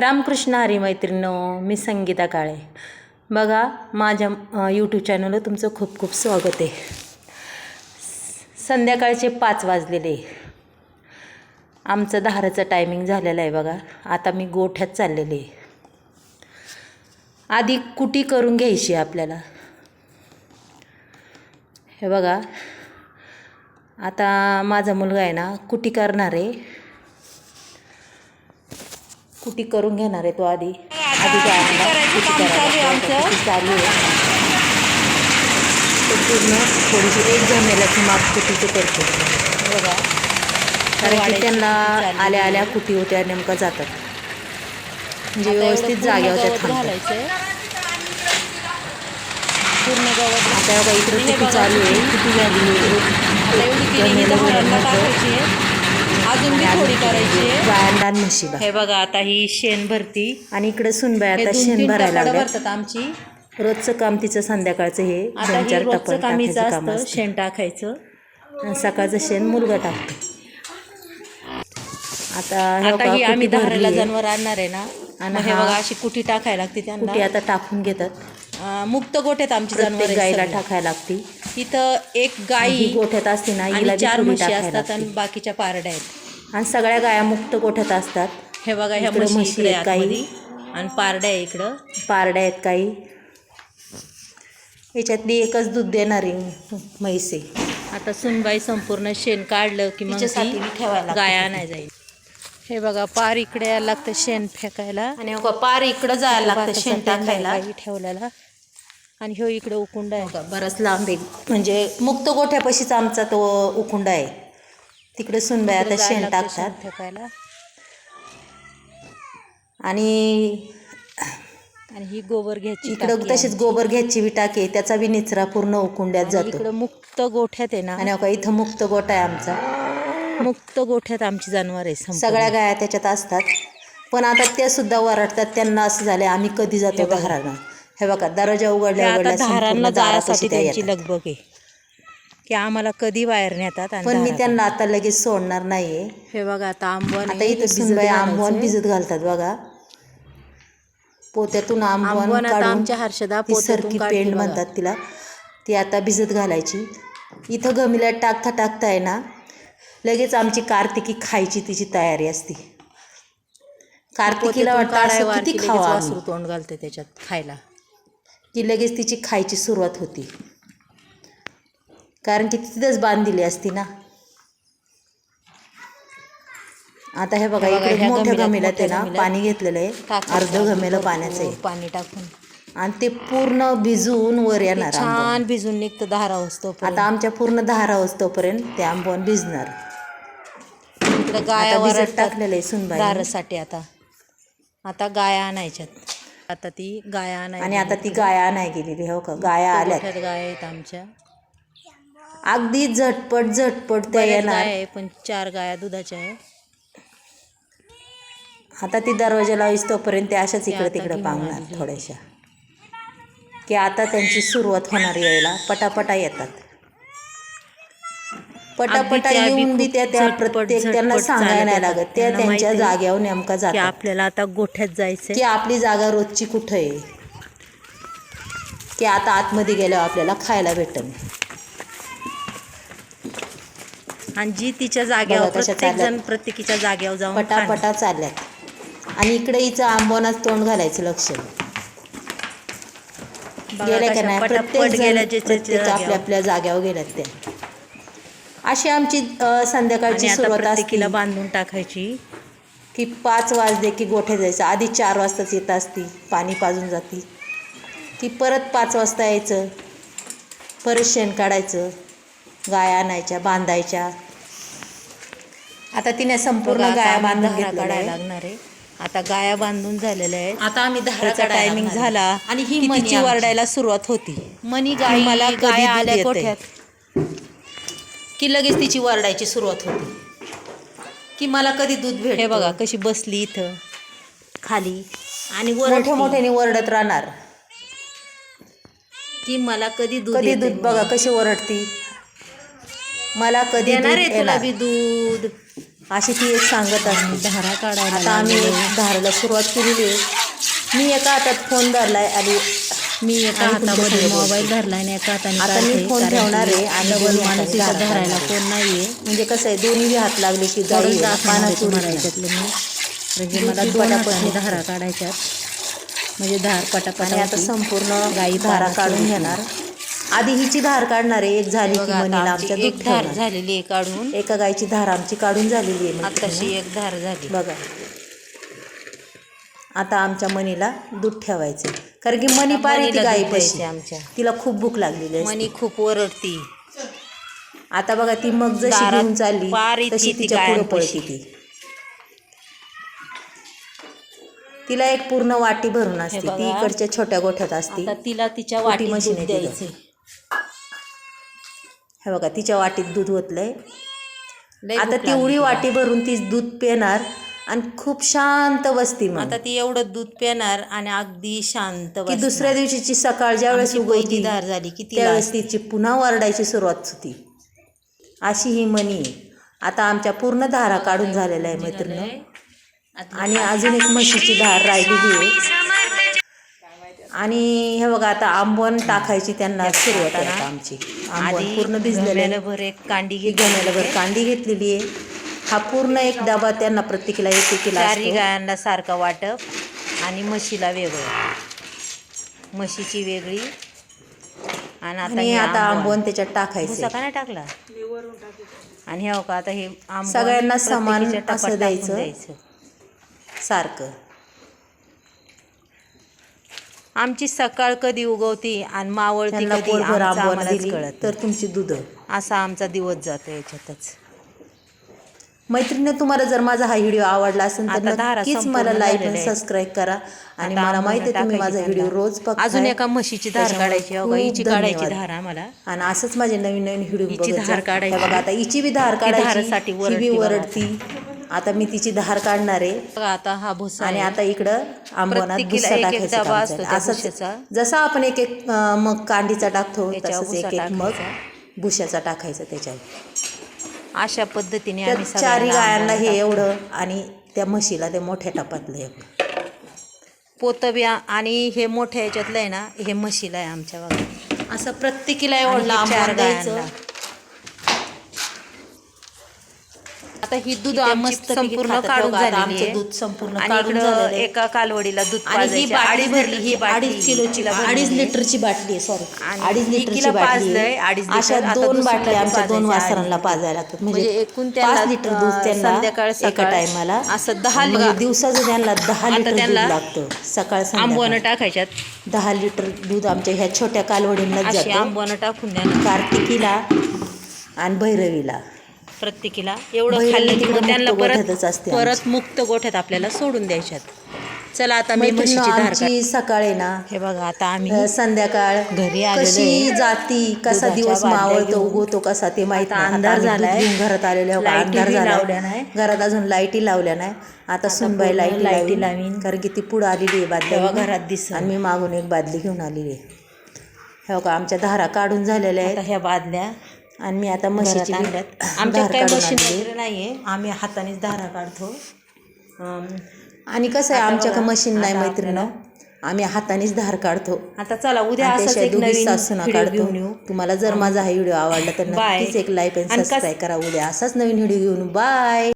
रामकृष्ण हरी मैत्रिणो मी संगीता काळे. बघा माझ्या यूट्यूब चॅनलवर तुमचं खूप खूप स्वागत आहे. संध्याकाळचे पाच वाजलेले आमचं धाराचं टायमिंग झालेलं आहे बघा. आता मी गोठ्यात चाललेले आहे. आधी कुटी करून घ्यायची आहे आपल्याला. हे बघा. आता माझा मुलगा आहे ना कुटी करणार आहे. कुटी करून घेणार आहे तो आधी. आधी? कुटी करायला. चालू आहे. पूर्ण थोडीशी एक जमेलाची माप कुटीची करतो. बघा. कारण की त्यांना आल्या आल्या कुटी होत्या नेमका जातात. म्हणजे व्यवस्थित जाग्यावर त्या थांबतात. पूर्ण गवत आता बघा इकडे चालू आहे कुटी झाली? आहे. अजून बी थोडी करायची आहे. गायांना म्हशीला हे बघा आता ही शेण भरती. आणि इकडे सुनबाई हे आता दोन शेण तीन भरायला लागल्या. भरतात आमची. रोजचं काम तिचं संध्याकाळचं हे आता दोन ही चार रोजचं कामीचं टाकायचं काम असतं असतं. शेण टाकायचं. आणि सकाळचं शेण मुलगा टाकतो. आता हे आता बघा, ही आम्ही कुटी भरली धाराला आहे. जनावर आणणार आहे ना. आणि हे हा- बघा अशी कुटी टाकायला लागते कुटी त्यांना आता टाकून घेतात. अं, मुक्त गोठ्यात आमची जनावर प्रत्येक गाईला टाकायला लागते. इथं एक ही गाई गोठ्यात असते ना हिला आणि बी चार थोडी म्हशी टाकायला असतात आणि लागते. बाकीच्या पारड्या आहेत. आणि सगळ्या गाया मुक्त गोठ्यात असतात. हे बघा ह्या इकडं म्हशी म्हशी इकडे आहेत काही. आतमध्ये आणि पारड्या आहे इकडं. पारड्या आहेत काही. याच्यातली एकच दूध देणारी म्हैस. आहे आता सुनबाई संपूर्ण शेण काढलं की मग तिच्यासाठी ती बी ठेवायला लागतं. गाया नाही जाईल. हे बघा पार इकडे यायला लागतं शेण फेकायला. आणि पार इकडं जायला लागतं शेण टाकायला. ठेवलेला. आणि ह्यो इकडे उकुंड आहे. बराच लांब आहे. म्हणजे मुक्त गोठ्यापाशीच आमचा तो उकुंडा आहे. तिकडे सुनबाई आता शेण टाकतात. फेकायला आणि आणि ही गोबर घ्यायची इकडं तशीच गोबर घ्यायची बी टाकी त्याचा बी निचरा पूर्ण उकुंड्यात जातो. इकडं मुक्त गोठ्यात आहे ना. आणि बघा, इथं मुक्त गोठा आहे आमचा. मुक्त गोठ्यात आमची जनावर आहे. सगळ्या गाया त्याच्यात असतात. पण आता त्या सुद्धा वरडतात त्यांना असं झालं आम्ही कधी जातो धारांना हे बघा दरवाजा उघडल्या आता जायसाठी त्या त्यांची. लगबग आहे. की आम्हाला कधी बाहेर नेतात पण मी. त्यांना आता लगेच सोडणार नाहीये. हे बघा आता आंबवण आता इथं सुनबाई आंबवण भिजत घालतात बघा. पोत्यातून आंबवण काढून आमच्या हर्षदा सरकी बघा. म्हणतात तिला. ती आता भिजत घालायची. इथं गमिल्यात टाकता टाकता आहे ना लगेच आमची कार्तिकी खायची तिची तयारी असते. कार्तिकीला वाटतं किती खावा तोंड घालते त्याच्यात खायला. की लगेच तिची खायची सुरुवात होती. कारण की तिथंच बांधलेली असती ना. आता हे बघा हे इकडे मोठ्या मोठ्या ना पाणी घेतलेलं आहे. अर्ध गमेलं पाण्याचं आहे. पाणी टाकून. आणि ते पूर्ण भिजवून वर येणार. छान भिजून निघतं धारा असतो आता आमच्या पूर्ण दहारा तोपर्यंत ते आंबवण भिजणार. गाया टाकलेलं आहे सुनबाई धारासाठी आता. आता गाया आणायच्यात. आता ती गाया आणायची आणि आता ती गाया नाही गेलेली हो का? गाया गोठ्यात गाया आहेत आमच्या. अगदी झटपट झटपट त्या बऱ्याच येणार. आहे पण चार गाया दुधाच्या आहे आता ती दरवाजा लावीस तोपर्यंत त्या अशाच इकडे आता तिकडे घेऊन पांगणार आलेली. थोड्याशा. की आता त्यांची सुरुवात होणार यायला. पटापटा येतात. पटापटा येऊन बी त्या त्या प्रत्येक त्यांना सांगायला नाही लागत. त्या त्यांच्या जाग्यावर नेमका जातात आपल्याला आता गोठ्यात जायचंय. की आपली जागा रोजची कुठं आहे? की आता आतमध्ये गेल्यावर आपल्याला खायला भेटेल आणि जी तिच्या जागेवर प्रत्येक जण. प्रत्येकीच्या जागेवर जाऊन. पटापटा चालल्यात. आणि इकडे हिचं आंबवनाच तोंड घालायचं लक्ष. गेल्या का नाही? प्रत्येक. आपल्या आपल्या जाग्यावर गेल्यात त्या. अशी आमची संध्याकाळची सुरुवात असते. प्रत्येकीला बांधून टाकायची. की पाच वाजले की गोठ्यात जायचं. आधी चार वाजताच येत असती पाणी पाजून जाती. की परत पाच वाजता यायचं. परत शेण काढायचं. गाया आणायच्या बांधायच्या. आता तिने संपूर्ण गाया बांधून काढायला. लागणार आहे. आता गाया बांधून झालेल्या आहेत. आता आम्ही धारा त्याचा काढायला टायमिंग. झाला आणि ही की मनी तिची आमची. वरडायला सुरुवात होती. मनी गाई मला गाया आल्या. गोठ्यात की लगेच तिची वरडायची सुरुवात होती. की मला कधी दूध भेट हे बघा कशी बसली इथं खाली आणि मोठ्या मोठ्याने वरडत राहणार. की मला कधी दूध कधी दूध? बघा कशी ओरडती मला कधी दूध आहे तुला येणार. बी दूध? अशी ती एक सांगत असते. धारा काढायला आता आम्ही धाराला सुरुवात केलेली आहे. मी एका हातात फोन धरलाय आणि मी एका हातामध्ये मोबाईल धरला आणि एका हाताने आता मी फोन ठेवणार आहे आणि डबल माणूस इथं धारा धरायला. कोण नाहीये म्हणजे कसं आहे दोन्ही हात लागले की थोडंच जाई दाखवणार आहे तुम्हाला पाना याच्यातलं मी म्हणजे मला दोन हाताने. धारा काढायच्यात म्हणजे धार पटापट आणि आता. संपूर्ण गाई धारा काढून. घेणार आधी हिची धार काढणार आहे एक झाली की मनीला आमची आमच्या एक दूध धार. झालेली आहे काढून एका गायची धार आमची काढून झालेली आहे आताशी. एक धार झाली बघा आता आमच्या मनीला दूध ठेवायचं कारण की मनी आता पार येते गायीपाशी द्यायचे आमच्या. तिला खूप भूक लागलेली आहे मनी खूप ओरडती. आता बघा ती मग जशी दारात घेऊन चालली येते तशी ती तिच्या पुढे गायांपाशी. पळते ती. तिला एक पूर्ण वाटी भरून असते. बघा. ती इकडच्या छोट्या गोठ्यात असते. आता तिला तिच्या वाटीत मशीन आहे तिथं. द्यायचे हे बघा तिच्या वाटीत दूध ओतलंय. लय आता भूक ती लागली उडी तिला. वाटी भरून ती दूध पिणार. आणि खूप शांत बसती मग. आता ती एवढं दूध पिणार आणि अगदी शांत की. दुसऱ्या दिवशीची सकाळ ज्यावेळेस उगवती धार झाली की त्यावेळेस तिची पुन्हा वरडायची सुरुवात होती. अशी ही मनी आहे. आता आमच्या पूर्ण धारा काढून झालेल्या आहे मैत्रिणी. आणि अजून एक म्हशीची धार राहिलेली आहे आणि हे बघा आता आंबवण टाकायची त्यांना सुरुवात आहे आमची. आंबवण पूर्ण भिजलेलं आहे. भर एक कांडी ही घेतली गण्याला कांडी घेतलेली आहे. हा पूर्ण एक डबा त्यांना प्रत्येकीला एक एकीला चारी असतो. गायांना सारखा वाटप आणि म्हशीला वेगळं. म्हशीची वेगळी आणि आता आणि हे आता. आंबवण. त्याच्यात टाकायचं भुसा का नाही टाकला? आणि हे का आता हे सगळ्यांना समान प्रत्येकीच्या असं टपात टाकून द्यायचं. सारखं. आमची सकाळ कधी उगवती आणि मावळती त्यांना कधी आमचं आम्हालाच दिली कळत तर तुमची दूध. असा आमचा दिवस जातो याच्यातच. मैत्रिणी तुम्हाला जर माझा हा व्हिडिओ आवडला असेल तर नक्कीच मला लाईक आणि. सबस्क्राईब करा आणि मला माहिती आहे तुम्ही माझा व्हिडिओ. रोज अजून एका म्हशीची धार काढायची काढायची. धार आम्हाला आणि असंच माझे नवीन नवीन व्हिडिओ धार काढायची. बघा आता हिची बी धार काढायची बी वरडती आता मी तिची धार काढणार आहे आता हा भुसा आणि. आता इकडं आंबवनात भुसा टाकायचं असंच. जसा आपण एक एक मग कांडीचा टाकतो तसंच एक एक मग. भुशाचा टाकायचा त्याच्यावर अशा पद्धतीने त्या आम्ही चारी सगळ्यांना गायांना हे. एवढं आणि त्या म्हशीला ते मोठ्या टपातलं एवढं पोतब्या आणि हे मोठ्या याच्यातलं आहे ना हे म्हशीला आहे आमच्या बघा. असं प्रत्येकीला आणि एवढं हे लांब चार द्यायचं गायांना. आता ही दूध की ते आमची मस्तपैकी संपूर्ण. काढून झालेली दूध संपूर्ण काढून. एका कालवडीला दूध आणि ही. बाटली भरली ही अडीच किलोची अडीच. लिटरची बाटली आहे सॉरी अडीच लिटरची बाटली. अशा दोन बाटल्या आमच्या दोन वासरांना. पाजायला लागतात म्हणजे म्हणजे एकूण पाच लिटर दूध त्यांना संध्याकाळ, एका टायमाला असं दहा दिवसाचं त्यांना दहा लिटर दूध त्यांना लागतं सकाळ आंबवणं टाकायच्यात दहा लिटर दूध आमच्या ह्या छोट्या जातं आंबवणं टाकून द्या कार्तिकीला आणि भैरवीला प्रत्येकीला एवढं खाल्लं की मग त्यांना परत परत मुक्त गोठ्यात आपल्याला सोडून द्यायच्यात चला आता मी म्हशीची धार सकाळ ना हे बघा आता आम्ही संध्याकाळ घरी कशी. जाती कसा दिवस मावळतो. उगवतो कसा ते माहीत अंधार झालाय. घरात आलेले अंधार नाही. घरात अजून लाईटी लावल्या नाही आता सुनबाई लाईटी लाईटी लावीन. कारण की ती पुढं आलेली आहे घेऊन. घरात दिसेल. आणि मी मागून एक बादली घेऊन आलेली आहे हो का आमच्या धारा काढून झालेल्या आहेत ह्या बादल्या आणि मी आता म्हशीची आणल्यात. आमच्या काढून मशीन. वगैरे नाहीये. आम्ही हातानेच धारा काढतो. आणि कसं आहे आता आमच्याकडे बघा, मशीन नाही मैत्रिणी. आम्ही हातानेच धार काढतो. आता चला उद्या सासूना काढतो. घेऊन येऊ. तुम्हाला जर माझा हा व्हिडिओ आवडला तर. नक्कीच एक लाईक आणि सबस्क्राईब करा. उद्या असाच नवीन व्हिडिओ घेऊन. बाय